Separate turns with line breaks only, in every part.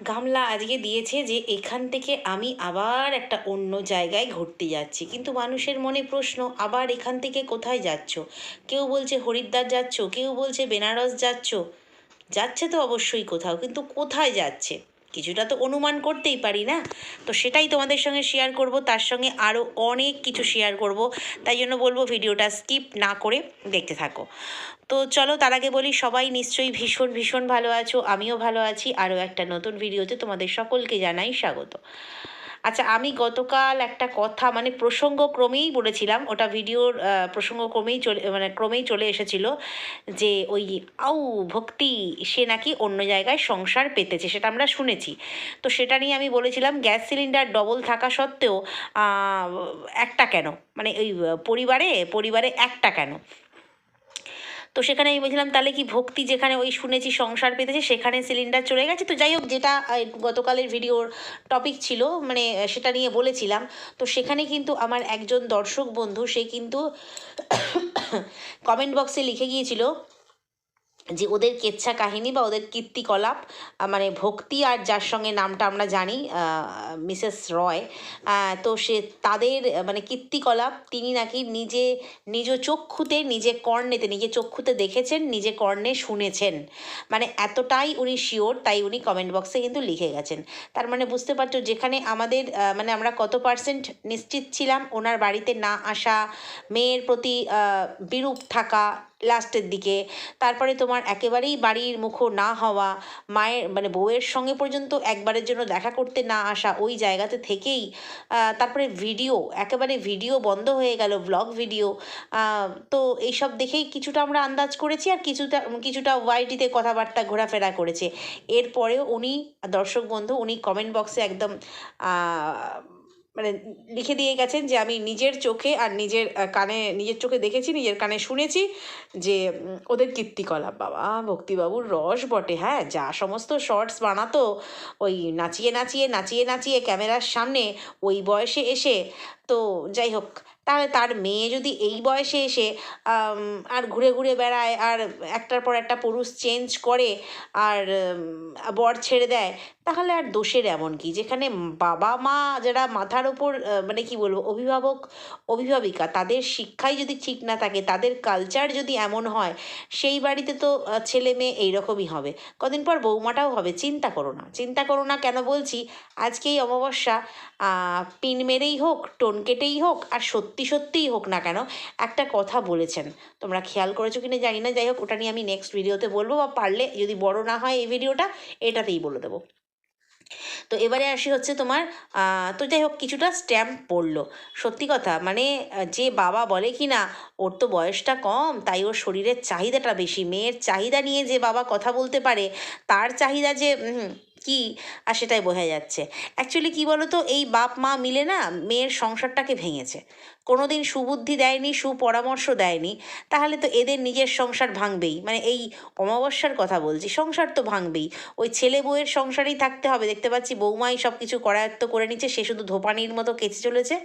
গামলা আজকে দিয়েছে যে এখান থেকে আমি আবার একটা অন্য জায়গায় ঘুরতে যাচ্ছি। কিন্তু মানুষের মনে প্রশ্ন, আবার এখান থেকে কোথায় যাচ্ছ? কেউ বলছে হরিদ্বার যাচ্ছ, কেউ বলছে বেনারস যাচ্ছ। যাচ্ছে তো অবশ্যই কোথাও, কিন্তু কোথায় যাচ্ছে? কিছুটা তো অনুমান করতেই পারি না? তো সেটাই তোমাদের সঙ্গে শেয়ার করব, তার সঙ্গে আরও অনেক কিছু শেয়ার করব, তাই জন্য বলব ভিডিওটা স্কিপ না করে দেখতে থাকো। তো চলো তার আগে বলি, সবাই নিশ্চয়ই ভীষণ ভীষণ ভালো আছো, আমিও ভালো আছি। আরও একটা নতুন ভিডিওতে তোমাদের সকলকে জানাই স্বাগত। আচ্ছা আমি গতকাল একটা কথা মানে প্রসঙ্গক্রমেই বলেছিলাম, ওটা ভিডিওর প্রসঙ্গক্রমেই চলে মানে ক্রমেই চলে এসেছিল, যে ওই আউ ভক্তি, সে নাকি অন্য জায়গায় সংসার পেতেছে, সেটা আমরা শুনেছি। তো সেটা নিয়ে আমি বলেছিলাম, গ্যাস সিলিন্ডার ডবল থাকা সত্ত্বেও একটা কেন? মানে ওই পরিবারে পরিবারে একটা কেন? তো সেখানে আমি বলছিলাম, তাহলে কি ভক্তি যেখানে ওই শুনেছি সংসার পেতেছে, সেখানে সিলিন্ডার চলে গেছে? তো যাই হোক, যেটা গতকালের ভিডিওর টপিক ছিল মানে সেটা নিয়ে বলেছিলাম। তো সেখানে কিন্তু আমার একজন দর্শক বন্ধু, সে কিন্তু কমেন্ট বক্সে লিখে গিয়েছিল যে ওদের কেচ্ছা কাহিনী বা ওদের কীর্তিকলাপ মানে ভক্তি আর যার সঙ্গে নামটা আমরা জানি মিসেস রয় তো সে তাদের মানে কীর্তিকলাপ তিনি নাকি নিজে, নিজ চক্ষুতে, নিজে কর্ণেতে, নিজে চক্ষুতে দেখেছেন, নিজে কর্ণে শুনেছেন। মানে এতটাই উনি শিওর, তাই উনি কমেন্ট বক্সে কিন্তু লিখে গেছেন। তার মানে বুঝতে পারছ, যেখানে আমাদের মানে আমরা কত পার্সেন্ট নিশ্চিত ছিলাম, ওনার বাড়িতে না আসা, মেয়ের প্রতি বিরূপ থাকা লাস্টের দিকে। তারপরে তোমার একেবারেই বাড়ির মুখো না হওয়া, মায়ের মানে বউয়ের সঙ্গে পর্যন্ত একবারের জন্য দেখা করতে না আসা ওই জায়গাতে থেকেই তারপরে ভিডিও, একেবারে ভিডিও বন্ধ হয়ে গেল ব্লগ ভিডিও তো এইসব দেখেই কিছুটা আমরা আন্দাজ করেছি আর কিছুটা কিছুটা ওয়াইটিতে কথাবার্তা ঘোরাফেরা করেছে। এরপরেও উনি, দর্শক বন্ধু, উনি কমেন্ট বক্সে একদম মানে লিখে দিয়ে গেছেন যে আমি নিজের চোখে আর নিজের কানে, নিজের চোখে দেখেছি, নিজের কানে শুনেছি যে ওদের কীর্তিকলাপ, বাবা, ভক্তিবাবুর রস বটে হ্যাঁ যা সমস্ত শর্টস বানাতো, ওই নাচিয়ে নাচিয়ে নাচিয়ে নাচিয়ে ক্যামেরার সামনে ওই বয়সে এসে, তো যাই হোক, তাহলে তার মেয়ে যদি এই বয়সে এসে আর ঘুরে ঘুরে বেড়ায়, আর একটার পর একটা পুরুষ চেঞ্জ করে, আর বর ছেড়ে দেয় তাহলে আর দোষের এমন কি? যেখানে বাবা, মা যারা মাথার ওপর মানে কি বলব, অভিভাবক, অভিভাবিকা, তাদের শিক্ষাই যদি ঠিক না থাকে, তাদের কালচার যদি এমন হয়, সেই বাড়িতে তো ছেলে মেয়ে এইরকমই হবে। কদিন পর বৌমাটাও হবে। চিন্তা করো না। চিন্তা করো না কেন বলছি? আজকে এই অমাবস্যা পিন মেরেই হোক, টোন কেটেই হোক, আর সত্যি সত্যিই হোক না কেন, একটা কথা বলেছেন। তোমরা খেয়াল করেছ কিনা জানি না। যাই হোক, ওটা নিয়ে আমি নেক্সট ভিডিওতে বলব, বা পারলে যদি বড় না হয় এই ভিডিওটা এটাতেই বলে দেবো। তো এবারে আসি হচ্ছে তোমার তো যাই হোক কিছুটা স্ট্যাম্প পড়ল। সত্যি কথা মানে যে বাবা বলে কি না, ওর তো বয়সটা কম, তাই ওর শরীরের চাহিদাটা বেশি। মেয়ের চাহিদা নিয়ে যে বাবা কথা বলতে পারে, তার চাহিদা যে কি? আর সেটাই বোঝা যাচ্ছে। অ্যাকচুয়ালি কি বলো তো এই বাপ, মা মিলে না মেয়ের সংসারটাকে ভেঙেছে। কোনোদিন সুবুদ্ধি দেয়নি, সুপরামর্শ দেয়নি। তাহলে তো এদের নিজের সংসার ভাঙবেই। মানে এই অমাবস্যার কথা বলছি, সংসার তো ভাঙবেই। ওই ছেলে বউয়ের সংসারেই থাকতে হবে। দেখতে পাচ্ছি বৌমাই সব কিছু করায়ত্ত করে নিচ্ছে। সে শুধু ধোপানির মতো কেচে চলেছে।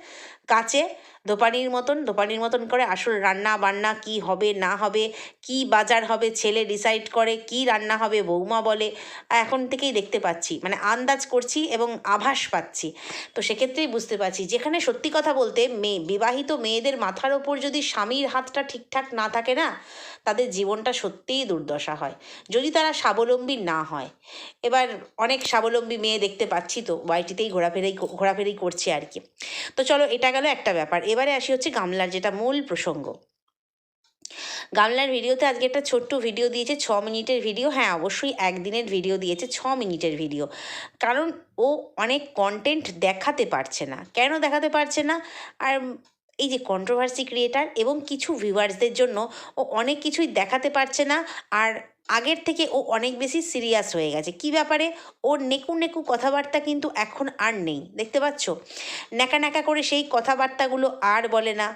কাচে ধোপানির মতন ধোপানির মতন করে আসল রান্না বান্না কি হবে, না হবে, কি বাজার হবে, ছেলে ডিসাইড করে কি রান্না হবে, বৌমা বলে, এখন থেকেই দেখতে পাচ্ছি। মানে আন্দাজ করছি এবং আভাস পাচ্ছি। তো সেক্ষেত্রেই বুঝতে পারছি। যেখানে সত্যি কথা বলতে মেয়ে, বিবাহিত মেয়েদের মাথার ওপর যদি স্বামীর হাতটা ঠিকঠাক না থাকে না, তাদের জীবনটা সত্যিই দুর্দশা হয়। যদি তারা স্বাবলম্বী না হয়। এবার অনেক স্বাবলম্বী মেয়ে দেখতে পাচ্ছি তো, ওয়াইটিতেই ঘোরাফেরাই, ঘোরাফেরি করছে আর কি। তো চলো, এটা গেল একটা ব্যাপার। এবারে আসি হচ্ছে গামলার, যেটা মূল প্রসঙ্গ। গামলার ভিডিওতে আজকে একটা ছোট্ট ভিডিও দিয়েছে, ছ মিনিটের ভিডিও। হ্যাঁ অবশ্যই একদিনের ভিডিও দিয়েছে, ছ মিনিটের ভিডিও। কারণ ও অনেক কন্টেন্ট দেখাতে পারছে না। কেন দেখাতে পারছে না? আর এই যে কন্ট্রোভার্সি ক্রিয়েটার এবং কিছু ভিউয়ার্সদের জন্য ও অনেক কিছুই দেখাতে পারছে না। আর আগের থেকে ও অনেক বেশি সিরিয়াস হয়ে গেছে। কি ব্যাপারে? ওর নেকু নেকু কথাবার্তা কিন্তু এখন আর নেই। দেখতে পাচ্ছ? ন্যাকা ন্যাকা করে সেই কথাবার্তাগুলো আর বলে না।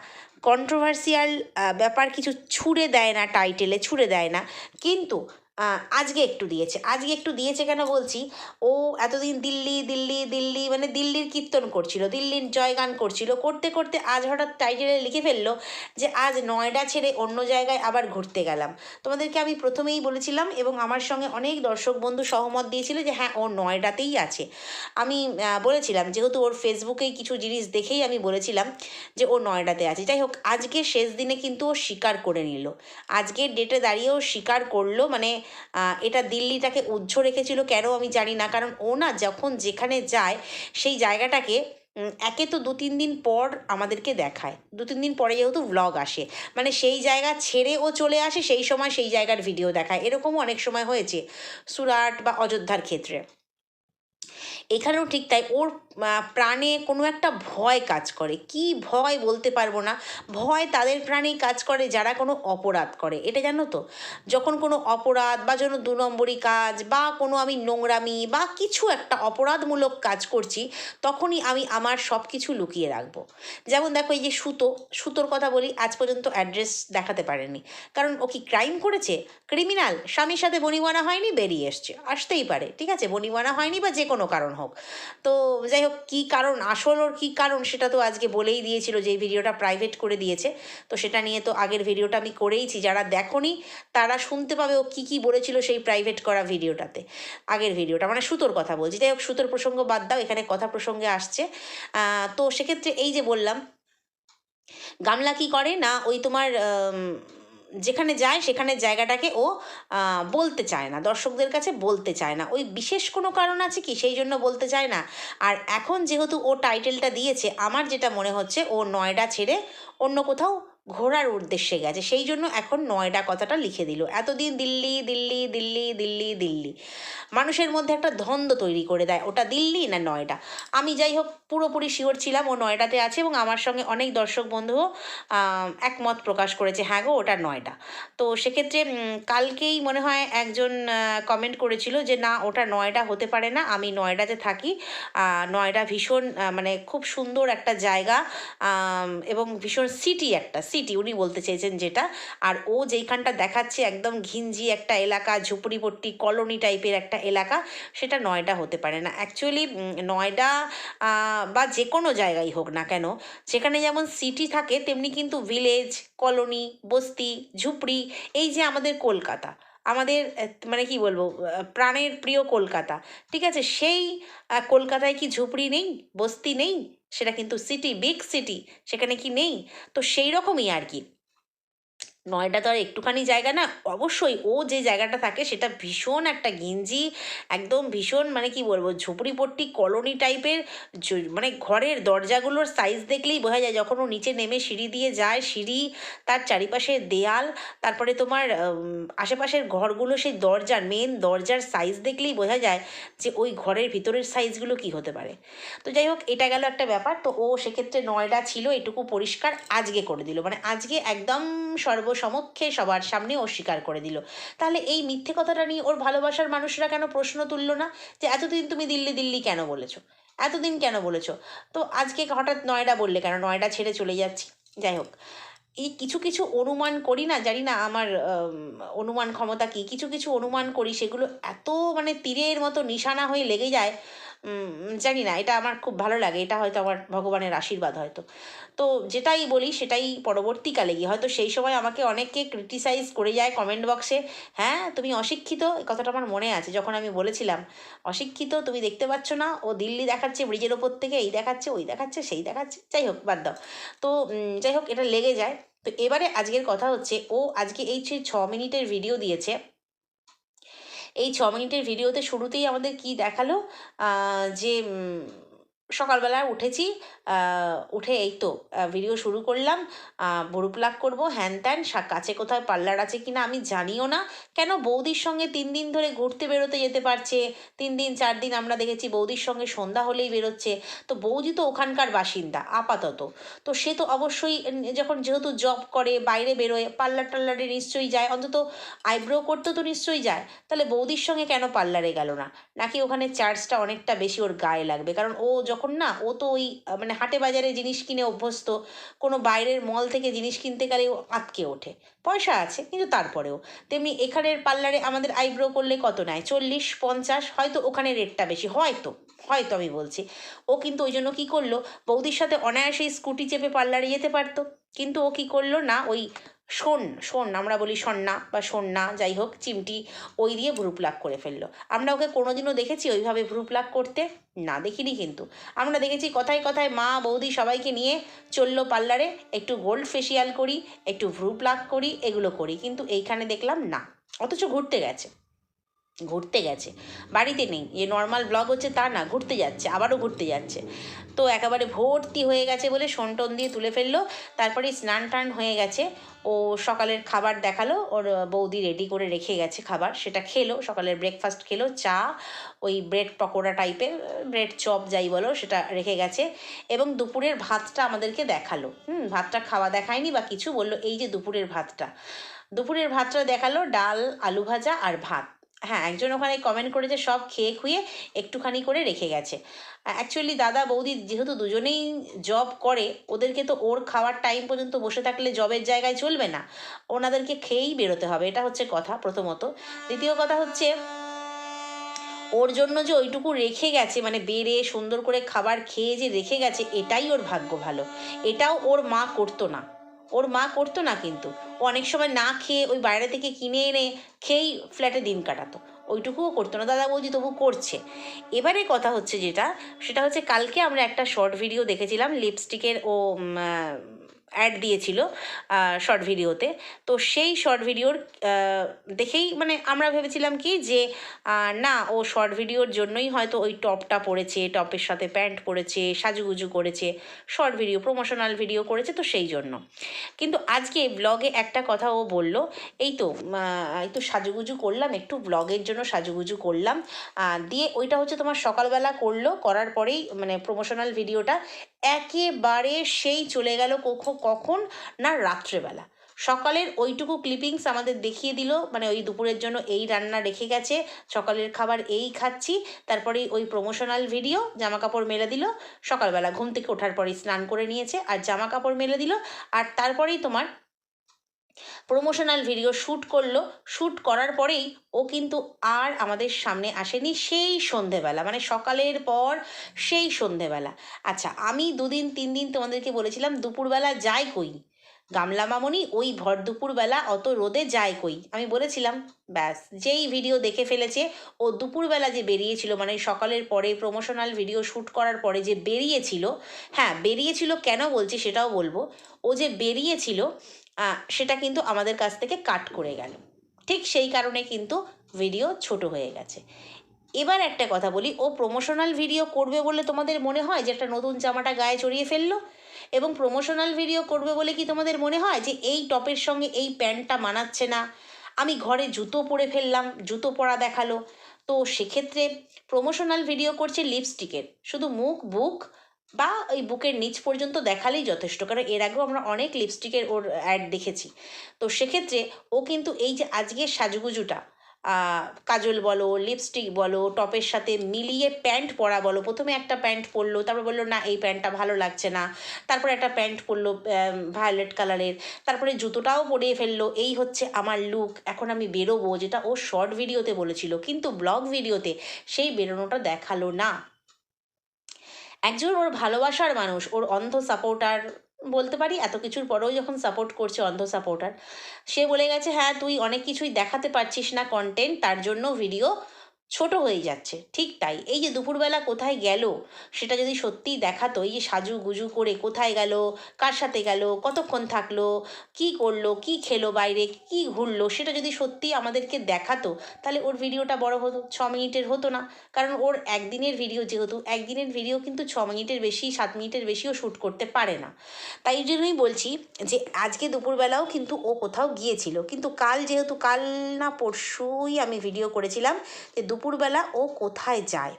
কন্ট্রোভার্সিয়াল ব্যাপার কিছু ছুড়ে দেয় না টাইটেলে ছুড়ে দেয় না। কিন্তু আজকে একটু দিয়েছে। আজকে একটু দিয়েছে কেন বলছি? ও এতদিন দিল্লি দিল্লি দিল্লি মানে দিল্লির কীর্তন করছিল, দিল্লির জয়গান করছিল, করতে করতে আজ হঠাৎ টাইটেলে লিখে ফেলল যে, আজ নয়ডা ছেড়ে অন্য জায়গায় আবার ঘুরতে গেলাম। তোমাদেরকে আমি প্রথমেই বলেছিলাম এবং আমার সঙ্গে অনেক দর্শক বন্ধু সহমত দিয়েছিল যে হ্যাঁ ও নয়ডাতেই আছে। আমি বলেছিলাম, যেহেতু ওর ফেসবুকেই কিছু জিনিস দেখেই আমি বলেছিলাম যে, ও নয়ডাতে আছে। যাই হোক আজকে শেষ দিনে কিন্তু ও স্বীকার করে নিল। আজকের ডেটে দাঁড়িয়ে ও স্বীকার করল মানে এটা দিল্লিটাকে উজ্জ্ব রেখেছিল। কেন আমি জানি না। কারণ ও না যখন যেখানে যায়, সেই জায়গাটাকে একে তো দু তিন দিন পর আমাদেরকে দেখায়। দু তিন দিন পরে যেহেতু ভ্লগ আসে। মানে সেই জায়গা ছেড়ে ও চলে আসে, সেই সময় সেই জায়গার ভিডিও দেখায়। এরকমও অনেক সময় হয়েছে সুরাট বা অযোধ্যার ক্ষেত্রে। এখানেও ঠিক তাই। ওর প্রাণে কোনো একটা ভয় কাজ করে। কি ভয় বলতে পারব না। ভয় তাদের প্রাণেই কাজ করে যারা কোনো অপরাধ করে। এটা জানো তো? যখন কোনো অপরাধ বা যেন দু নম্বরই কাজ বা কোনো আমি নোংরামি বা কিছু একটা অপরাধমূলক কাজ করছি, তখনই আমি আমার সব কিছু লুকিয়ে রাখব। যেমন দেখো এই যে সুতো, সুতোর কথা বলি, আজ পর্যন্ত অ্যাড্রেস দেখাতে পারেনি কারণ ও কি ক্রাইম করেছে? ক্রিমিনাল। স্বামীর সাথে বনিবনা হয়নি, বেরিয়ে এসছে। আসতেই পারে। ঠিক আছে? বনিবনা হয়নি বা যে কোনো কারণ হোক। তো যাই হোক কী কারণ, আসল ওর কী কারণ সেটা তো আজকে বলেই দিয়েছিল যে এই ভিডিওটা প্রাইভেট করে দিয়েছে। তো সেটা নিয়ে তো আগের ভিডিওটা আমি করেইছি। যারা দেখনি, তারা শুনতে পাবে ও কী কী বলেছিল সেই প্রাইভেট করা ভিডিওটাতে, আগের ভিডিওটা। মানে সুতোর কথা বলছি। যাই হোক, সুতোর প্রসঙ্গ বাদ দাও, এখানে কথা প্রসঙ্গে আসছে। তো সেক্ষেত্রে এই যে বললাম, গামলা কি করে? না, ওই তোমার যেখানে যায়, সেখানে জায়গাটাকে ও বলতে চায় না, দর্শকদের কাছে বলতে চায় না। ওই বিশেষ কোনো কারণ আছে কি? সেই জন্য বলতে চায় না। আর এখন যেহেতু ও টাইটেলটা দিয়েছে, আমার যেটা মনে হচ্ছে ও নয়ডা ছেড়ে অন্য কোথাও ঘোরার উদ্দেশ্যে গেছে। সেই জন্য এখন নয়ডা কথাটা লিখে দিল। এতদিন দিল্লি দিল্লি দিল্লি দিল্লি দিল্লি। মানুষের মধ্যে একটা ধন্দ তৈরি করে দেয়, ওটা দিল্লি না নয়ডা? আমি যাই হোক, পুরোপুরি শিওর ছিলাম ও নয়ডাতে আছে এবং আমার সঙ্গে অনেক দর্শক বন্ধুও একমত প্রকাশ করেছে হ্যাঁ গো, ওটা নয়ডা। তো সেক্ষেত্রে কালকেই মনে হয় একজন কমেন্ট করেছিল যে, না, ওটা নয়ডা হতে পারে না, আমি নয়ডাতে থাকি। নয়ডা ভীষণ মানে খুব সুন্দর একটা জায়গা এবং ভীষণ সিটি একটা সিটি উনি বলতে চেয়েছেন যেটা। আর ও যেইখানটা দেখাচ্ছে একদম ঘিঞ্জি একটা এলাকা, ঝুপড়িপট্টি কলোনি টাইপের একটা এলাকা, সেটা নয়ডা হতে পারে না। অ্যাকচুয়ালি নয়ডা বা যে কোনো জায়গায় হোক না কেন সেখানে যেমন সিটি থাকে, তেমনি কিন্তু ভিলেজ, কলোনি, বস্তি, ঝুপড়ি, এই যে আমাদের কলকাতা, আমাদের মানে কি বলব প্রাণের প্রিয় কলকাতা, ঠিক আছে? সেই কলকাতায় কি ঝুপড়ি নেই, বস্তি নেই? সেটা কিন্তু সিটি বিগ সিটি সেখানে কি নেই? তো সেই রকমই আর কি। নয়ডা তো আর একটুখানি জায়গা না, অবশ্যই ও যে জায়গাটা থাকে সেটা ভীষণ একটা গেঞ্জি, একদম ভীষণ মানে কি বলব, ঝুপড়িপট্টি কলোনি টাইপের মানে ঘরের দরজাগুলোর সাইজ দেখলেই বোঝা যায় যখন ও নিচে নেমে সিঁড়ি দিয়ে যায়, সিঁড়ি, তার চারিপাশে দেয়াল, তারপরে তোমার আশেপাশের ঘরগুলো সেই দরজার মেন দরজার সাইজ দেখলেই বোঝা যায় যে ওই ঘরের ভিতরের সাইজগুলো কি হতে পারে। তো যাই হোক, এটা গেল একটা ব্যাপার, তো ও সেক্ষেত্রে নয়ডা ছিল, এটুকু পরিষ্কার আজকে করে দিল মানে আজকে একদম সর্বসমক্ষে সবার সামনে ও স্বীকার করে দিল। তাহলে এই মিথ্যে কথাটা নিয়ে ওর ভালোবাসার মানুষরা কেন প্রশ্ন তুললো না? যে এতদিন তুমি দিল্লি দিল্লি কেন বলেছ? এতদিন কেন বলেছ? তো আজকে হঠাৎ নয়ডা বললে কেন? নয়ডা ছেড়ে চলে যাচ্ছি। যাই হোক, এই কিছু কিছু অনুমান করি না, জানি না আমার অনুমান ক্ষমতা কি? কিছু কিছু অনুমান করি, সেগুলো এত মানে তীরের মতো নিশানা হয়ে লেগে যায় জানি না, এটা আমার খুব ভালো লাগে, এটা হয়তো আমার ভগবানের আশীর্বাদ হয়তো। তো যেটাই বলি, সেটাই পরবর্তীকালে গিয়ে, হয়তো সেই সময় আমাকে অনেকে ক্রিটিসাইজ করে যায় কমেন্ট বক্সে হ্যাঁ তুমি অশিক্ষিত? কথাটা আমার মনে আছে, যখন আমি বলেছিলাম, অশিক্ষিত, তুমি দেখতে পাচ্ছ না, ও দিল্লি দেখাচ্ছে, ব্রিজের ওপর থেকে, এই দেখাচ্ছে, ওই দেখাচ্ছে, সেই দেখাচ্ছে। যাই হোক, বাদ দাও। তো যাই হোক, এটা লেগে যায়। তো এবারে আজকের কথা হচ্ছে, ও আজকে এই ছ মিনিটের ভিডিও দিয়েছে এই ছ মিনিটের ভিডিওতে শুরুতেই আমাদের কি দেখাল? যে সকালবেলা উঠেছি উঠে এই তো ভিডিও শুরু করলাম বড়ু প্লাক করব হ্যান ত্যান কাছে কোথায় পার্লার আছে কিনা আমি জানিও না। কেন বৌদির সঙ্গে তিন দিন ধরে ঘুরতে বেরোতে যেতে পারছে? তিন দিন, চার দিন আমরা দেখেছি বৌদির সঙ্গে সন্ধ্যা হলেই বেরোচ্ছে। তো বৌদি তো ওখানকার বাসিন্দা, আপাতত। তো সে তো অবশ্যই যখন যেহেতু জব করে, বাইরে বেরোয় পার্লার টার্লারে নিশ্চয়ই যায়, অন্তত আইব্রো করতে তো নিশ্চয়ই যায়। তাহলে বৌদির সঙ্গে কেন পার্লারে গেল না? নাকি ওখানে চার্জটা অনেকটা বেশি ওর গায়ে লাগবে? কারণ ও যখন যখন না, ও তো ওই মানে হাটে বাজারে জিনিস কিনে অভ্যস্ত, কোনো বাইরের মল থেকে জিনিস কিনতে গেলে ও আটকে ওঠে। পয়সা আছে, কিন্তু তারপরেও। তেমনি এখানের পার্লারে আমাদের আইব্রো করলে কত নেয়? চল্লিশ, পঞ্চাশ, হয়তো ওখানে রেটটা বেশি, হয়তো হয়তো আমি বলছি। ও কিন্তু ওই জন্য কী করল, বৌদির সাথে অনায়াসেই স্কুটি চেপে পার্লারে যেতে পারতো। কিন্তু ও কী করল না, ওই শোন শোন, আমরা বলি সন্না বা সন্না, যাই হোক, চিমটি ওই দিয়ে ভ্রু প্লাক করে ফেলল। আমরা ওকে কোনোদিনও দেখেছি ওইভাবে ভ্রু প্লাক করতে? না, দেখিনি কিন্তু। আমরা দেখেছি কথায় কথায় মা, বৌদি সবাইকে নিয়ে চলল পার্লারে, একটু গোল্ড ফেসিয়াল করি, একটু ভ্রু প্লাক করি, এগুলো করি, কিন্তু এইখানে দেখলাম না, অথচ ঘুরতে গেছে। ঘুরতে গেছে। বাড়িতে নেই। যে নর্মাল ব্লগ হচ্ছে তা না, ঘুরতে যাচ্ছে, আবারও ঘুরতে যাচ্ছে। তো একেবারে ভর্তি হয়ে গেছে বলে সন্টন দিয়ে তুলে ফেলল। তারপরে স্নান টান হয়ে গেছে। ও সকালের খাবার দেখাল, ওর বৌদি রেডি করে রেখে গেছে খাবার। সেটা খেলো, সকালের ব্রেকফাস্ট খেলো, চা, ওই ব্রেড পকোড়া টাইপের ব্রেড চপ যাই বলো, সেটা রেখে গেছে। এবং দুপুরের ভাতটা আমাদেরকে দেখাল। হুম, ভাতটা খাওয়া দেখায়নি বা কিছু বলল, এই যে দুপুরের ভাতটা। দুপুরের ভাতটা দেখাল ডাল, আলু ভাজা আর ভাত। হ্যাঁ একজন ওখানে কমেন্ট করেছে, সব খেয়ে খুয়ে একটুখানি করে রেখে গেছে। অ্যাকচুয়ালি দাদা, বৌদি যেহেতু দুজনেই জব করে, ওদেরকে তো ওর খাওয়ার টাইম পর্যন্ত বসে থাকলে জবের জায়গায় চলবে না। ওনাদেরকে খেয়েই বেরোতে হবে, এটা হচ্ছে কথা প্রথমত। দ্বিতীয় কথা হচ্ছে, ওর জন্য যে ওইটুকু রেখে গেছে মানে বেড়ে সুন্দর করে খাবার খেয়ে যে রেখে গেছে, এটাই ওর ভাগ্য ভালো। এটাও ওর মা করতো না। ওর মা করতো না কিন্তু। অনেক সময় না খেয়ে ওই বাইরে থেকে কিনে এনে খেয়েই ফ্ল্যাটে দিন কাটাতো। ওইটুকুও করতো না। দাদা বৌদি তবু করছে। এবারে কথা হচ্ছে যেটা, সেটা হচ্ছে কালকে আমরা একটা শর্ট ভিডিও দেখেছিলাম লিপস্টিকের ও অ্যাড দিয়েছিল শর্ট ভিডিওতে তো সেই শর্ট ভিডিওর দেখেই মানে আমরা ভেবেছিলাম কি যে না, ও শর্ট ভিডিওর জন্যই হয়তো ওই টপটা পরেছে টপের সাথে প্যান্ট পরেছে সাজুগুজু করেছে শর্ট ভিডিও প্রমোশনাল ভিডিও করেছে তো সেই জন্য। কিন্তু আজকে ব্লগে একটা কথা ও বলল, এই তো এই তো সাজুগুজু করলাম, একটু ব্লগের জন্য সাজুগুজু করলাম। দিয়ে ওইটা হচ্ছে তোমার সকালবেলা করল, করার পরেই মানে প্রমোশনাল ভিডিওটা একেবারে সেই চলে গেল কখন কখন না রাত্রেবেলা। সকালের ওইটুকু ক্লিপিংস আমাদের দেখিয়ে দিল মানে ওই দুপুরের জন্য এই রান্না রেখে গেছে, সকালের খাবার এই খাচ্ছি, তারপরে ওই প্রমোশনাল ভিডিও জামা কাপড় মেলে দিল, সকালবেলা ঘুম থেকে ওঠার পরে স্নান করে নিয়েছে, আর জামা কাপড় মেলে দিল, আর তারপরেই তোমার প্রমোশনাল ভিডিও শ্যুট করল। শ্যুট করার পরেই ও কিন্তু আর আমাদের সামনে আসেনি সেই সন্ধেবেলা। মানে সকালের পর সেই সন্ধেবেলা। আচ্ছা আমি দুদিন, তিন দিন তোমাদেরকে বলেছিলাম দুপুরবেলা যাই কই। গামলা মামনি ওই ভর দুপুরবেলা অত রোদে যায় কই। আমি বলেছিলাম, ব্যাস, যেই ভিডিও দেখে ফেলেছে, ও দুপুরবেলা যে বেরিয়েছিল মানে সকালের পরে প্রমোশনাল ভিডিও শ্যুট করার পরে যে বেরিয়েছিল হ্যাঁ বেরিয়েছিল কেন বলছি সেটাও বলব। ও যে বেরিয়েছিল সেটা কিন্তু আমাদের কাছ থেকে কাট করে গেল। ঠিক সেই কারণে কিন্তু ভিডিও ছোট হয়ে গেছে। এবার একটা কথা বলি, ও প্রমোশনাল ভিডিও করবে বলে তোমাদের মনে হয় যে একটা নতুন জামাটা গায়ে চড়িয়ে ফেলল? এবং প্রমোশনাল ভিডিও করবে বলে কি তোমাদের মনে হয় যে এই টপের সঙ্গে এই প্যান্টটা মানাচ্ছে না? আমি ঘরে জুতো পরে ফেললাম, জুতো পরা দেখাল। তো সেক্ষেত্রে প্রমোশনাল ভিডিও করছে লিপস্টিকের শুধু মুখ, বুক বা ওই বুকের নিচ পর্যন্ত দেখালেই যথেষ্ট। কারণ এর আগেও আমরা অনেক লিপস্টিকের ওর অ্যাড দেখেছি। তো সেক্ষেত্রে ও কিন্তু এই যে আজকের সাজুগুজুটা কাজল বলো লিপস্টিক বলো, টপের সাথে মিলিয়ে প্যান্ট পরা বলো। প্রথমে একটা প্যান্ট পরলো, তারপর বলল, না, এই প্যান্টটা ভালো লাগছে না। তারপরে একটা প্যান্ট পরলো ভায়োলেট কালারের তারপরে জুতোটাও পরিয়ে ফেলল। এই হচ্ছে আমার লুক এখন আমি বেরোবো, যেটা ও শর্ট ভিডিওতে বলেছিল। কিন্তু ব্লগ ভিডিওতে সেই বেরোনোটা দেখাল না। একজন ওর ভালোবাসার মানুষ, ওর অন্ধ সাপোর্টার বলতে পারি, এত কিছুর পরেও যখন সাপোর্ট করছে অন্ধ সাপোর্টার সে বলে গেছে হ্যাঁ তুই অনেক কিছুই দেখাতে পারছিস না কন্টেন্ট তার জন্য ভিডিও ছোট হয়ে যাচ্ছে। ঠিক তাই। এই যে দুপুরবেলা কোথায় গেল, সেটা যদি সত্যিই দেখাতো, এই যে সাজু গুজু করে কোথায় গেল, কার সাথে গেল, কতক্ষণ থাকল, কি করল, কি খেলো বাইরে, কি ঘুরলো, সেটা যদি সত্যি আমাদেরকে দেখাতো, তাহলে ওর ভিডিওটা বড় হতো, ছ মিনিটের হতো না। কারণ ওর একদিনের ভিডিও যেহেতু, একদিনের ভিডিও কিন্তু ছ মিনিটের বেশি, সাত মিনিটের বেশিও শ্যুট করতে পারে না। তাই জন্যই বলছি যে আজকে দুপুরবেলাও কিন্তু ও কোথাও গিয়েছিল। কিন্তু কাল যেহেতু, কাল না পরশুই আমি ভিডিও করেছিলাম যে দুপুরবেলা ও কোথায় যায়?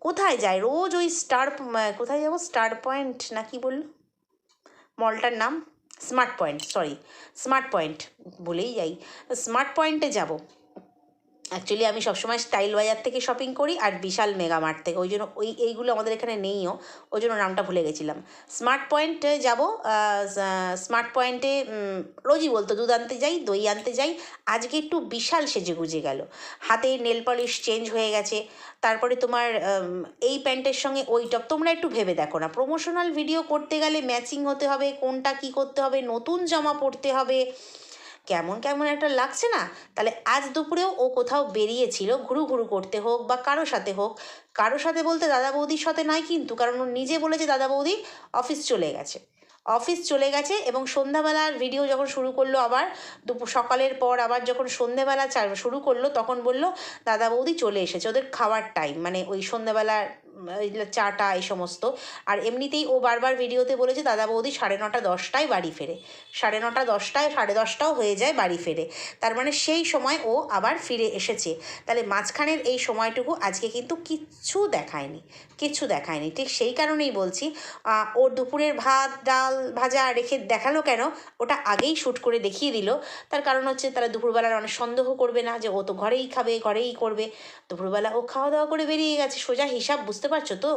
কোথায় যায়? রোজ ওই স্টার কোথায় যাব? স্টার পয়েন্ট না কি বলল? মলটার নাম? Smart point sorry smart point বলেই যাই। স্মার্ট পয়েন্টে যাব। অ্যাকচুয়ালি আমি সবসময় স্টাইল বাজার থেকে শপিং করি আর বিশাল মেগামার্ট থেকে। ওই জন্য ওই, এইগুলো আমাদের এখানে নেইও। ওই জন্য নামটা ভুলে গেছিলাম। স্মার্ট পয়েন্টে যাব স্মার্ট পয়েন্টে রোজই বলতো, দুধ আনতে যাই, দই আনতে যাই। আজকে একটু বিশাল সেজে গুজে গেল। হাতে নেল পলিশ চেঞ্জ হয়ে গেছে। তারপরে তোমার এই প্যান্টের সঙ্গে ওই টপ তোমরা একটু ভেবে দেখো না। প্রমোশনাল ভিডিও করতে গেলে ম্যাচিং হতে হবে, কোনটা কি করতে হবে, নতুন জামা পরতে হবে। কেমন কেমন একটা লাগছে না? তাহলে আজ দুপুরেও ও কোথাও বেরিয়েছিল, ঘুরু ঘুরু করতে হোক বা কারও সাথে হোক। কারও সাথে বলতে দাদা বৌদির সাথে নয় কিন্তু, কারণ ও নিজে বলেছে দাদা বৌদি অফিস চলে গেছে। অফিস চলে গেছে এবং সন্ধ্যাবেলার ভিডিও যখন শুরু করল আবার দুপুর সকালের পর আবার যখন সন্ধ্যেবেলা শুরু করল, তখন বলল, দাদা বৌদি চলে এসেছে, ওদের খাওয়ার টাইম মানে ওই সন্ধ্যাবেলার চাটা, এই সমস্ত। আর এমনিতেই ও বারবার ভিডিওতে বলেছে, দাদা বৌদি, সাড়ে নটা দশটায় বাড়ি ফেরে। সাড়ে নটা দশটায়, সাড়ে দশটাও হয়ে যায় বাড়ি ফেরে। তার মানে সেই সময় ও আবার ফিরে এসেছে। তাহলে মাঝখানের এই সময়টুকু আজকে কিন্তু কিচ্ছু দেখায়নি কিচ্ছু দেখায়নি। ঠিক সেই কারণেই বলছি ওর দুপুরের ভাত, ডাল, ভাজা রেখে দেখাল কেন, ওটা আগেই শ্যুট করে দেখিয়ে দিল। তার কারণ হচ্ছে তারা দুপুরবেলার অনেক সন্দেহ করবে না যে ও তো ঘরেই খাবে, ঘরেই করবে। দুপুরবেলা ও খাওয়া দাওয়া করে বেরিয়ে গেছে, সোজা হিসাব বুঝতে পারছ তো?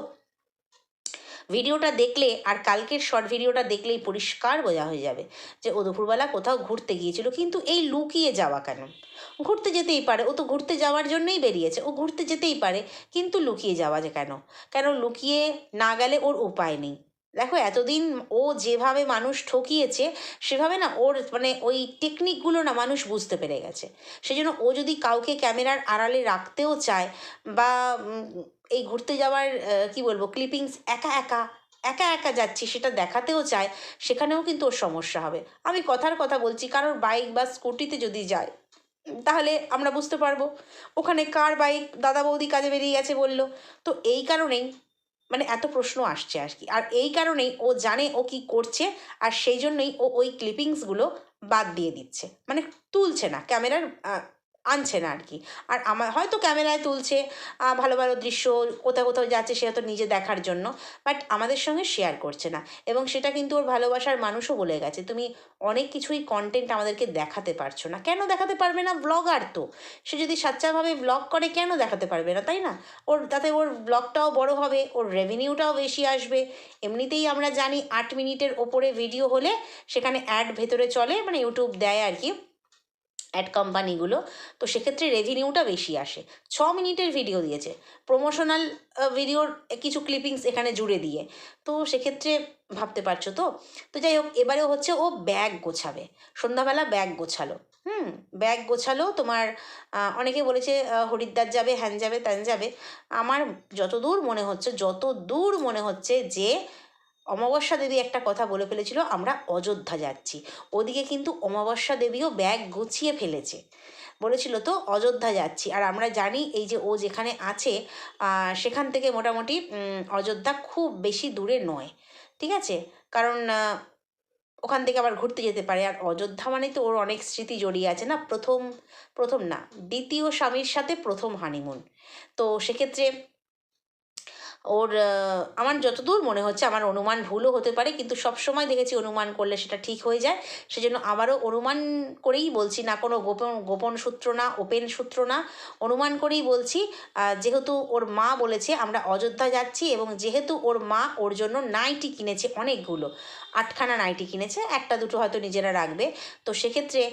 ভিডিওটা দেখলে আর কালকের শর্ট ভিডিওটা দেখলেই পরিষ্কার বোঝা হয়ে যাবে যে ও দুপুরবেলা কোথাও ঘুরতে গিয়েছিল, কিন্তু এই লুকিয়ে যাওয়া কেন? ঘুরতে যেতেই পারে, ও তো ঘুরতে যাওয়ার জন্যই বেরিয়েছে, ও ঘুরতে যেতেই পারে, কিন্তু লুকিয়ে যাওয়া যে কেন? কেন লুকিয়ে না গেলে ওর উপায় নেই। দেখো, এতদিন ও যেভাবে মানুষ ঠকিয়েছে, সেভাবে না ওর মানে ওই টেকনিকগুলো না মানুষ বুঝতে পেরে গেছে। সেজন্য ও যদি কাউকে ক্যামেরার আড়ালে রাখতেও চায় বা এই ঘুরতে যাওয়ার কি বলব ক্লিপিংস একা একা একা একা যাচ্ছি সেটা দেখাতেও চায়, সেখানেও কিন্তু ওর সমস্যা হবে। আমি কথার কথা বলছি, কারোর বাইক বা স্কুটিতে যদি যায়, তাহলে আমরা বুঝতে পারব। ওখানে কার বাইক দাদা বৌদি কাজে বেরিয়ে গেছে বলল। তো এই কারণেই মানে এত প্রশ্ন আসছে আর কি আর এই কারণেই ও জানে ও কি করছে, আর সেই জন্যই ও ওই ক্লিপিংসগুলো বাদ দিয়ে দিচ্ছে। মানে তুলছে না। ক্যামেরার আনছে না আর কি আর আমার, হয়তো ক্যামেরায় তুলছে ভালো ভালো দৃশ্য, কোথাও কোথাও যাচ্ছে সে হয়তো নিজে দেখার জন্য, বাট আমাদের সঙ্গে শেয়ার করছে না। এবং সেটা কিন্তু ওর ভালোবাসার মানুষও বলে গেছে, তুমি অনেক কিছুই কন্টেন্ট আমাদেরকে দেখাতে পারছ না। কেন দেখাতে পারবে না ব্লগার তো? সে যদি সাচ্চাভাবে ব্লগ করে, কেন দেখাতে পারবে না, তাই না? ওর, তাতে ওর ব্লগটাও বড় হবে, ওর রেভিনিউটাও বেশি আসবে। এমনিতেই আমরা জানি আট মিনিটের ওপরে ভিডিও হলে সেখানে অ্যাড ভেতরে চলে মানে ইউটিউব দেয় আর কি অ্যাড কোম্পানিগুলো তো সেক্ষেত্রে রেভিনিউটা বেশি আসে। ছ মিনিটের ভিডিও দিয়েছে। প্রমোশনাল ভিডিওর কিছু ক্লিপিংস এখানে জুড়ে দিয়ে। তো সেক্ষেত্রে ভাবতে পারছ তো? তো যাই হোক, এবারেও হচ্ছে ও ব্যাগ গোছাবে। সন্ধ্যাবেলা ব্যাগ গোছালো। হুম ব্যাগ গোছালো, তোমার অনেকে বলেছে হরিদ্বার যাবে, হ্যান যাবে, ত্যান যাবে। আমার যতদূর মনে হচ্ছে যত দূর মনে হচ্ছে যে অমাবস্যা দেবী একটা কথা বলে ফেলেছিল, আমরা অযোধ্যা যাচ্ছি। ওদিকে কিন্তু অমাবস্যা দেবীও ব্যাগ গুছিয়ে ফেলেছে। বলেছিল তো, অযোধ্যা যাচ্ছি। আর আমরা জানি এই যে ও যেখানে আছে সেখান থেকে মোটামুটি অযোধ্যা খুব বেশি দূরে নয়। ঠিক আছে? কারণ ওখান থেকে আবার ঘুরতে যেতে পারে। আর অযোধ্যা মানে তো ওর অনেক স্মৃতি জড়িয়ে আছে না? প্রথম প্রথম না, দ্বিতীয় স্বামীর সাথে প্রথম হানিমুন তো সেক্ষেত্রে ওর আমার যতদূর মনে হচ্ছে আমার অনুমান ভুলও হতে পারে, কিন্তু সব সময় দেখেছি অনুমান করলে সেটা ঠিক হয়ে যায়। সেজন্য আবারও অনুমান করেই বলছি না কোনো গোপন গোপন সূত্র না, ওপেন সূত্র না। অনুমান করেই বলছি যেহেতু ওর মা বলেছে আমরা অযোধ্যা যাচ্ছি এবং যেহেতু ওর মা ওর জন্য নাইটি কিনেছে অনেকগুলো, আটখানা নাইটি কিনেছে, একটা দুটো হয়তো নিজেরা রাখবে। তো সেক্ষেত্রে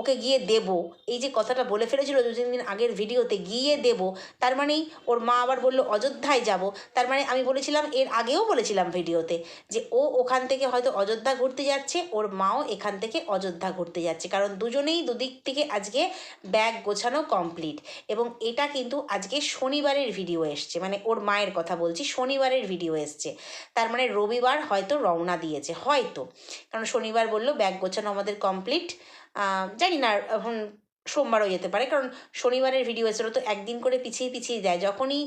ওকে গিয়ে দেব। এই যে কথাটা বলে ফেলেছিল দু তিন দিন আগের ভিডিওতে, গিয়ে দেব। তার মানেই ওর মা আবার বলল অযোধ্যায় যাব? তার মানে আমি বলেছিলাম, এর আগেও বলেছিলাম ভিডিওতে যে ও ওখান থেকে হয়তো অযোধ্যা ঘুরতে যাচ্ছে, ওর মাও এখান থেকে অযোধ্যা ঘুরতে যাচ্ছে। কারণ দুজনেই দুদিক থেকে আজকে ব্যাগ গোছানো কমপ্লিট এবং এটা কিন্তু আজকে শনিবারের ভিডিও এসছে। মানে ওর মায়ের কথা বলছি, শনিবারের ভিডিও এসছে। তার মানে রবিবার হয়তো রওনা দিয়েছে, হয়তো। কারণ শনিবার বলল ব্যাগ গোছানো আমাদের কমপ্লিট জানি না, এখন সোমবারও যেতে পারে। কারণ শনিবারের ভিডিও এসেছিল তো একদিন করে পিছিয়ে পিছিয়ে যায়। যখনই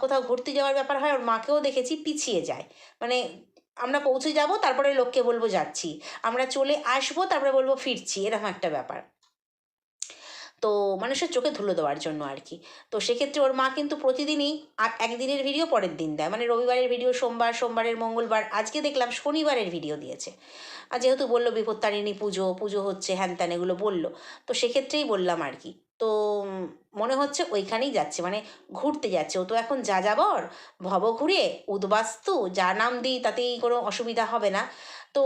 কোথাও ঘুরতে যাওয়ার ব্যাপার হয়, ওর মাকেও দেখেছি পিছিয়ে যায়। মানে আমরা পৌঁছে যাব, তারপরে লোককে বলব যাচ্ছি। আমরা চলে আসব, তারপরে বলব ফিরছি, এরকম একটা ব্যাপার। তো মানুষের চোখে ধুলো দেওয়ার জন্য আর কি তো সেক্ষেত্রে ওর মা কিন্তু প্রতিদিনই একদিনের ভিডিও পরের দিন দেয়। মানে রবিবারের ভিডিও সোমবার, সোমবারের, মঙ্গলবার, আজকে দেখলাম শনিবারের ভিডিও দিয়েছে। আর যেহেতু বলল বিপত্তারিণী পুজো পুজো হচ্ছে, হ্যান ত্যান এগুলো বলল, তো সেক্ষেত্রেই বললাম আর কি তো মনে হচ্ছে ওইখানেই যাচ্ছে মানে ঘুরতে যাচ্ছে। ও তো এখন যা যাবর ভব ঘুরে, উদ্বাস্তু, যা নাম দিই তাতেই কোনো অসুবিধা হবে না। তো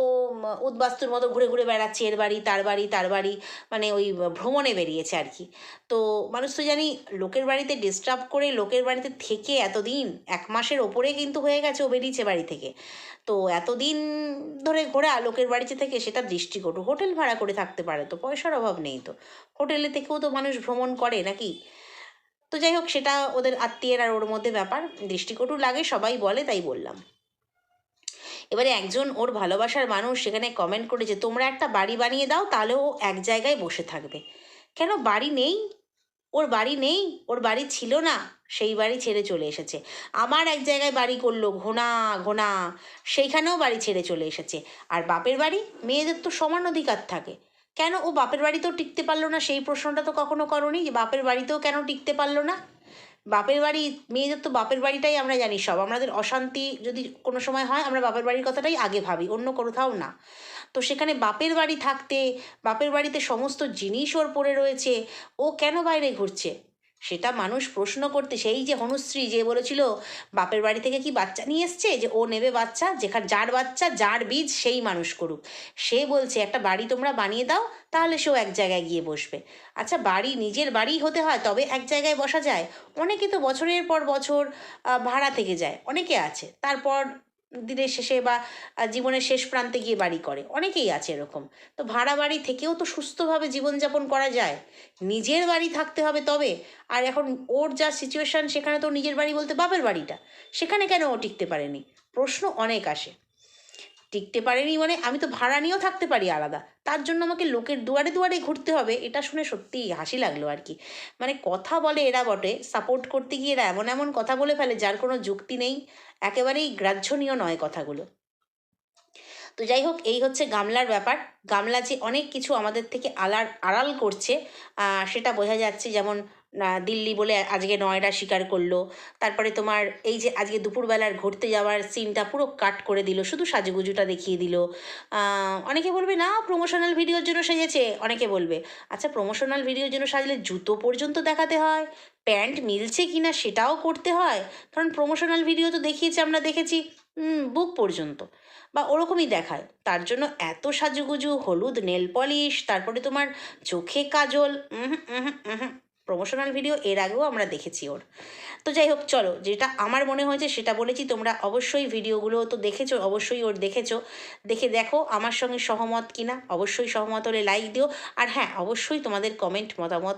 উদ্বাস্তুর মতো ঘুরে ঘুরে বেড়াচ্ছে এর বাড়ি, তার বাড়ি তার বাড়ি মানে ওই ভ্রমণে বেরিয়েছে আর কি। তো মানুষ তো জানি লোকের বাড়িতে ডিস্টার্ব করে লোকের বাড়িতে থেকে এতদিন, এক মাসের ওপরে কিন্তু হয়ে গেছে ও বেরিয়েছে বাড়ি থেকে। তো এতদিন ধরে ঘোরা লোকের বাড়িতে থেকে সেটা দৃষ্টিকটু হোটেল ভাড়া করে থাকতে পারে তো, পয়সার অভাব নেই তো। হোটেলে থেকেও তো মানুষ ভ্রমণ করে নাকি? তো যাই হোক সেটা ওদের আত্মীয়ের আর ওর মধ্যে ব্যাপার, দৃষ্টিকটু লাগে সবাই বলে তাই বললাম। এবারে একজন ওর ভালোবাসার মানুষ সেখানে কমেন্ট করেছে তোমরা একটা বাড়ি বানিয়ে দাও, তাহলে ও এক জায়গায় বসে থাকবে। কেন? বাড়ি নেই। ওর বাড়ি নেই। ওর বাড়ি ছিল না। সেই বাড়ি ছেড়ে চলে এসেছে। আমার এক জায়গায় বাড়ি করল ঘোনা ঘোনা। সেইখানেও বাড়ি ছেড়ে চলে এসেছে। আর বাপের বাড়ি? মেয়েদের তো সমান অধিকার থাকে। কেন? ও বাপের বাড়িতেও টিকতে পারল না? সেই প্রশ্নটা তো কখনো করনি যে, বাপের বাড়িতেও কেন টিকতে পারল না? বাপের বাড়ি, মেয়েদের তো বাপের বাড়িটাই আমরা জানি সব। আমাদের অশান্তি যদি কোনো সময় হয়, আমরা বাপের বাড়ির কথাটাই আগে ভাবি, অন্য কোথাও না। তো সেখানে বাপের বাড়ি থাকতে, বাপের বাড়িতে সমস্ত জিনিস ওর পড়ে রয়েছে। ও কেন বাইরে ঘুরছে? সেটা মানুষ প্রশ্ন করতে, সেই যে হনুশ্রী যে বলেছিল, বাপের বাড়ি থেকে কি বাচ্চা নিয়ে এসছে? যে ও নেবে বাচ্চা, যেখানে যার বাচ্চা, যার বীজ, সেই মানুষ করুক। সে বলছে, একটা বাড়ি তোমরা বানিয়ে দাও, তাহলে সেও এক জায়গায় গিয়ে বসবে। আচ্ছা বাড়ি নিজের বাড়ি হতে হয়, তবে এক জায়গায় বসা যায়? অনেকে তো বছরের পর বছর ভাড়া থেকে যায়, অনেকে আছে। তারপর দিনের শেষে বা জীবনের শেষ প্রান্তে গিয়ে বাড়ি করে। অনেকেই আছে এরকম। তো ভাড়া বাড়ি থেকেও তো সুস্থভাবে জীবনযাপন করা যায়। নিজের বাড়ি থাকতে হবে তবে। আর এখন ওর যা সিচুয়েশান সেখানে তো নিজের বাড়ি বলতে বাপের বাড়িটা। সেখানে কেন ও টিকতে পারেনি? প্রশ্ন অনেক আসে। টিকতে পারেনি মানে আমি তো ভাড়া নিয়েও থাকতে পারি আলাদা। তার জন্য আমাকে লোকের দুয়ারে দুয়ারে ঘুরতে হবে, এটা শুনে সত্যিই হাসি লাগল আর কি। মানে কথা বলে এরা বটে সাপোর্ট করতে গিয়ে এরা এমন এমন কথা বলে ফেলে যার কোনো যুক্তি নেই। একেবারেই গ্রাহ্যনীয় নয় কথাগুলো। তো যাই হোক, এই হচ্ছে গামলার ব্যাপার। গামলা যে অনেক কিছু আমাদের থেকে আলার আড়াল করছে সেটা বোঝা যাচ্ছে যেমন দিল্লি বলে আজকে নয়ডা স্বীকার করল। তারপরে তোমার এই যে আজকে দুপুরবেলার ঘুরতে যাওয়ার সিনটা পুরো কাট করে দিল, শুধু সাজুগুজুটা দেখিয়ে দিল। অনেকে বলবে, না প্রমোশনাল ভিডিওর জন্য সেজেছে। অনেকে বলবে আচ্ছা প্রমোশনাল ভিডিওর জন্য সাজলে জুতো পর্যন্ত দেখাতে হয়? প্যান্ট মিলছে কি না সেটাও করতে হয়? কারণ প্রমোশনাল ভিডিও তো দেখিয়েছে, আমরা দেখেছি বুক পর্যন্ত। বা ওরকমই দেখায়। তার জন্য এত সাজুগুজু, হলুদ নেল পলিশ তারপরে তোমার চোখে কাজল প্রমোশনাল ভিডিও এর আগেও আমরা দেখেছি ওর। তো যাই হোক, চলো, যেটা আমার মনে হয়েছে সেটা বলেছি, তোমরা অবশ্যই ভিডিওগুলো তো দেখেছ, অবশ্যই ওর দেখেছ। দেখে দেখো আমার সঙ্গে সহমত কিনা, অবশ্যই সহমত হলে লাইক দিও। আর হ্যাঁ অবশ্যই তোমাদের কমেন্ট মতামত,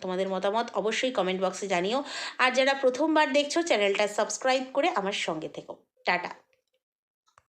তোমাদের মতামত অবশ্যই কমেন্ট বক্সে জানিও। আর যারা প্রথমবার দেখছ চ্যানেলটা সাবস্ক্রাইব করে আমার সঙ্গে থেকো। টাটা।